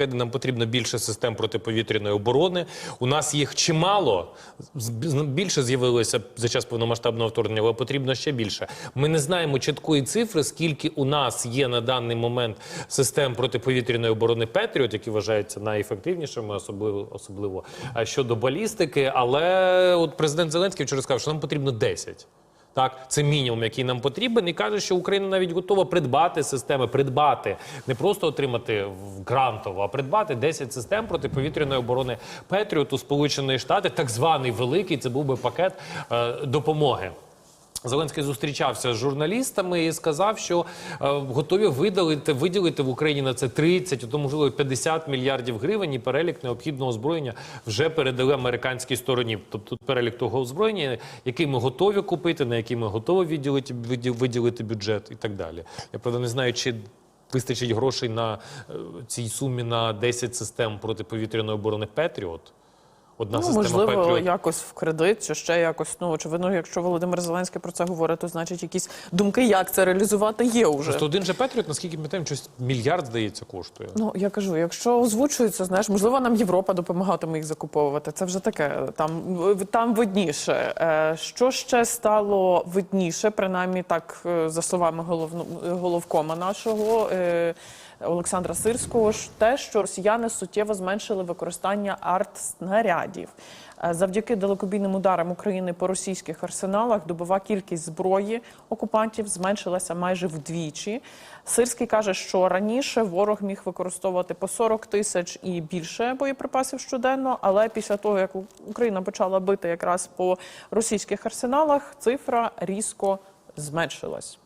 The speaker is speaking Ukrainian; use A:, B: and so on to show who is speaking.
A: Нам потрібно більше систем протиповітряної оборони. У нас їх чимало. Більше з'явилося за час повномасштабного вторгнення, але потрібно ще більше. Ми не знаємо чіткої цифри, скільки у нас є на даний момент систем протиповітряної оборони Петріот, які вважаються найефективнішими, особливо особливо а, щодо балістики. Але от президент Зеленський вчора сказав, що нам потрібно 10. Так, це мінімум, який нам потрібен, і каже, що Україна навіть готова придбати системи, придбати не просто отримати грантово, а придбати 10 систем протиповітряної оборони Петріоту Сполучених Штати, так званий великий. Це був би пакет е, допомоги. Зеленський зустрічався з журналістами і сказав, що е, готові видалити, виділити в Україні на це 30, а то можливо 50 мільярдів гривень. І перелік необхідного озброєння вже передали американській стороні. Тобто перелік того озброєння, який ми готові купити, на який ми готові виділити, виділити бюджет і так далі. Я правда не знаю, чи вистачить грошей на е, цій сумі на 10 систем протиповітряної оборони Петріот. Одна
B: Ну,
A: система
B: можливо,
A: Петріот.
B: якось в кредит чи ще якось. Ну очевидно, якщо Володимир Зеленський про це говорить, то значить якісь думки, як це реалізувати, є вже.
A: Просто один же Петріот, наскільки ми пам'ятаємо, щось мільярд, здається, коштує.
B: Ну я кажу, якщо озвучується, знаєш, можливо, нам Європа допомагатиме їх закуповувати. Це вже таке. Там там видніше. Е, Що ще стало видніше, принаймні так е, за словами головно, головкома нашого. е, Олександра Сирського те, що росіяни суттєво зменшили використання арт-снарядів. Е, Завдяки далекобійним ударам України по російських арсеналах добова кількість зброї окупантів зменшилася майже вдвічі. Сирський каже, що раніше ворог міг використовувати по 40 тисяч і більше боєприпасів щоденно, але після того, як Україна почала бити якраз по російських арсеналах, цифра різко зменшилась.